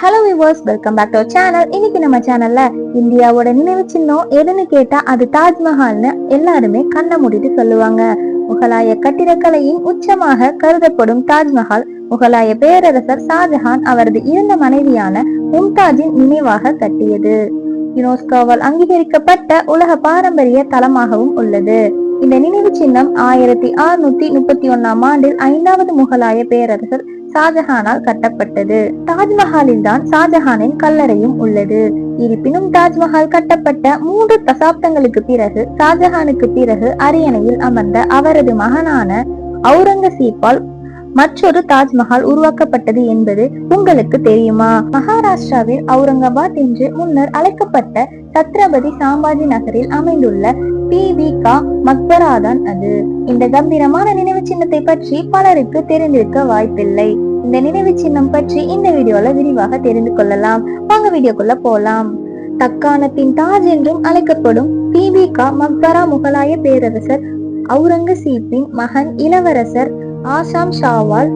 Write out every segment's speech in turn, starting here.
Hello viewers welcome back to channel இன்னைக்கு நம்ம சேனல்ல இந்தியாவோட நினைவு சின்னம் எதுன்னு கேட்டா அது தாஜ்மஹால்னு எல்லாருமே கண்ண மூடிட்டு சொல்லுவாங்க. முகலாய கட்டிடக்கலையின் உச்சமாக கருதப்படும் தாஜ்மஹால் முகலாய பேரரசர் ஷாஜஹான் அவரது இறந்த மனைவியான மும்தாஜின் நினைவாக கட்டியது. யுனெஸ்கோவால் அங்கீகரிக்கப்பட்ட உலக பாரம்பரிய தலமாகவும் உள்ளது. இந்த நினைவு சின்னம் ஆயிரத்தி அறுநூத்தி முப்பத்தி ஒன்னாம் ஆண்டில் ஐந்தாவது முகலாய பேரரசர் ஷாஜஹானால் கட்டப்பட்டது. தாஜ்மஹாலில் தான் ஷாஜஹானின் கல்லறையும் உள்ளது. இருப்பினும் தாஜ்மஹால் கட்டப்பட்ட மூன்று தசாப்தங்களுக்கு பிறகு ஷாஜஹானுக்கு பிறகு அரியணையில் அமர்ந்த அவரது மகனான அவுரங்கசீப்பால் மற்றொரு தாஜ்மஹால் உருவாக்கப்பட்டது என்பது உங்களுக்கு தெரியுமா? மகாராஷ்டிராவில் அவுரங்காபாத் என்று முன்னர் அழைக்கப்பட்ட சத்ரபதி சாம்பாஜி நகரில் அமைந்துள்ள பிவிகா மக்பராதான் அது. இந்த கம்பீரமான நினைவு சின்னத்தை பற்றி பலருக்கு தெரிந்திருக்க வாய்ப்பில்லை. இந்த நினைவு சின்னம் பற்றி இந்த வீடியோல விரிவாக தெரிந்து கொள்ளலாம். வாங்க வீடியோக்குள்ள போலாம். தக்காணத்தின் தாஜ் என்றும் அழைக்கப்படும் பிபிகா மக்பரா முகலாய பேரரசர் அவுரங்கசீப்பின் மகன் இளவரசர் ஆசாம் ஷாவால்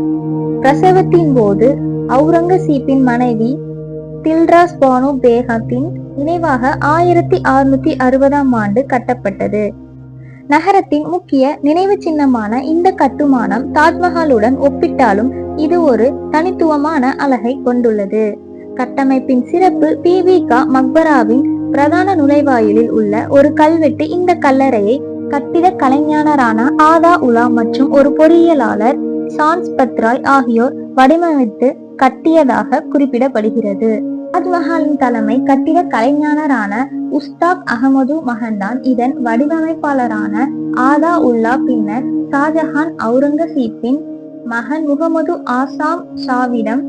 பிரசவத்தின் போது அவுரங்கசீப்பின் மனைவி தில்ராஸ் பானு பேகத்தின் நினைவாக ஆயிரத்தி அறுநூத்தி அறுபதாம் ஆண்டு கட்டப்பட்டது. நகரத்தின் முக்கிய நினைவு சின்னமான இந்த கட்டுமானம் தாஜ்மஹாலுடன் ஒப்பிட்டாலும் இது ஒரு தனித்துவமான அழகை கொண்டுள்ளது. கட்டமைப்பின் சிறப்பு பிவிகா மக்பராவின் பிரதான நுழைவாயிலில் உள்ள ஒரு கல்வெட்டு இந்த கல்லறையை கட்டிட கலைஞரான ஆதா உலா மற்றும் ஒரு பொறியியலாளர் சான்ஸ் பத்ராய் ஆகியோர் வடிவமைத்து கட்டியதாக குறிப்பிடப்படுகிறது. தாஜ்மஹாலின் தலைமை கட்டிட கலைஞரான உஸ்தாக் அகமது மகன்தான் இதன் வடிவமைப்பாளரான ஆதா உல்லா பின்னர் ஷாஜஹான் அவுரங்கசீப்பின் மகன் முகமது ஆசாம் ஷாவிடம்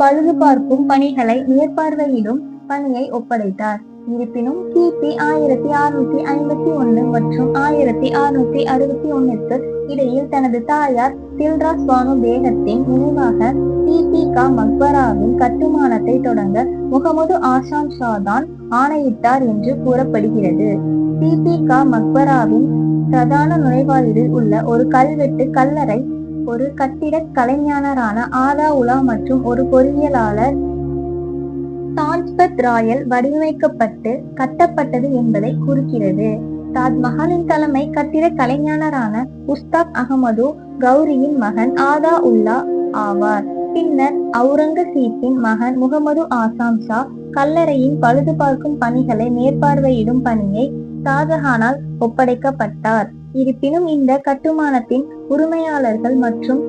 பழுது பார்க்கும் பணிகளை மேற்பார்வையிடும் பணியை ஒப்படைத்தார். இருப்பினும் கிபி ஆயிரத்தி அறுநூத்தி ஐம்பத்தி ஒன்னு மற்றும் ஆயிரத்தி அறுநூத்தி அறுபத்தி ஒன்னுக்கு இடையில் தனது தாயார் தில்ரா சுவானு பேகத்தின் நினைவாக பிபிகா மக்பராவின் கட்டுமானத்தை தொடங்க முகமது ஆசாம் ஷா தான் ஆணையிட்டார் என்று கூறப்படுகிறது. பிபிகா மக்பராவின் பிரதான நுழைவாயிலில் உள்ள ஒரு கல்வெட்டு கல்லறை ஒரு கட்டிடக் கலைஞரான ஆதா உலா மற்றும் ஒரு பொறியியலாளர் தாஜ்பத் ராயல் வடிவமைக்கப்பட்டு கட்டப்பட்டது என்பதை குறிக்கிறது. தாஜ்மஹாலின் தலைமை கட்டிட கலைஞரான உஸ்தாக் அகமது கௌரியின் மகன் ஆதா உல்லா ஆவார். பின்னர் அவுரங்கசீப்பின் மகன் முகமது ஆசாம் ஷா கல்லறையின் பழுது பார்க்கும் பணிகளை மேற்பார்வையிடும் பணியை ஷாஜஹானால் ஒப்படைக்கப்பட்டார். இருப்பினும் இந்த கட்டுமானத்தின் உரிமையாளர்கள் மற்றும்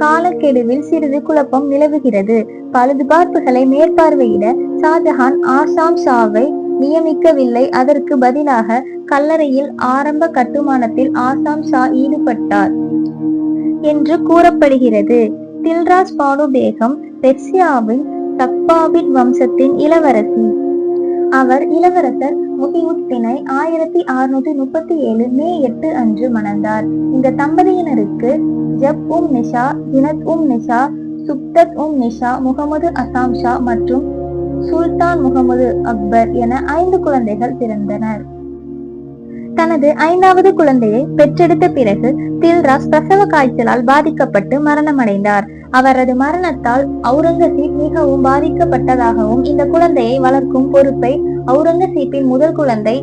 காலக்கெடுவில் சிறிது குழப்பம் நிலவுகிறது. பழுதுபார்ப்புகளை மேற்பார்வையிட ஷாஜஹான் ஆசாம் ஷாவை நியமிக்கவில்லை. அதற்கு பதிலாக கல்லறையில் ஆரம்ப கட்டுமானத்தில் ஆசாம் ஷா ஈடுபட்டார் என்று கூறப்படுகிறது. தில்ராஸ் பானு பேகம் பெர்சியாவின் சப்பாபிட் வம்சத்தின் இளவரசி. அவர் இளவரசர் முகிவுத்தினை ஆயிரத்தி அறுநூத்தி முப்பத்தி ஏழு மே எட்டு அன்று மணந்தார். இந்த தம்பதியினருக்கு ஜப் உம் நிஷா ஜினத் உம் நிஷா சுப்தத் உம் நிஷா முகமது அசாம் ஷா மற்றும் சுல்தான் முகமது அக்பர் என ஐந்து குழந்தைகள் பிறந்தனர். தனது ஐந்தாவது குழந்தையை பெற்றெடுத்த பிறகு தில்ராஸ் பிரசவ காய்ச்சலால் பாதிக்கப்பட்டு மரணமடைந்தார். அவரது மரணத்தால் அவுரங்கசீப் மிகவும் பாதிக்கப்பட்டதாகவும் இந்த குழந்தையை வளர்க்கும் பொறுப்பை அவுரங்கசீப்பின் முதல் குழந்தை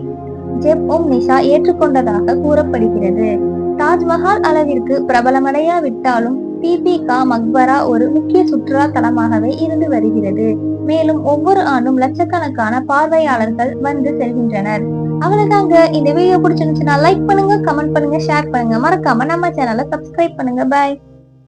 ஜெப் உம் நிஷா ஏற்றுக்கொண்டதாக கூறப்படுகிறது. தாஜ்மஹால் அளவிற்கு பிரபலமடையாவிட்டாலும் பிபிகா மக்பரா ஒரு முக்கிய சுற்றுலா தலமாகவே இருந்து வருகிறது. மேலும் ஒவ்வொரு ஆண்டும் லட்சக்கணக்கான பார்வையாளர்கள் வந்து செல்கின்றனர். அவ்வளவுதாங்க இந்த வீடியோ பிடிச்சிருந்துச்சுன்னா லைக் பண்ணுங்க கமெண்ட் பண்ணுங்க ஷேர் பண்ணுங்க. மறக்காம நம்ம சேனலை சப்ஸ்கிரைப் பண்ணுங்க. பாய்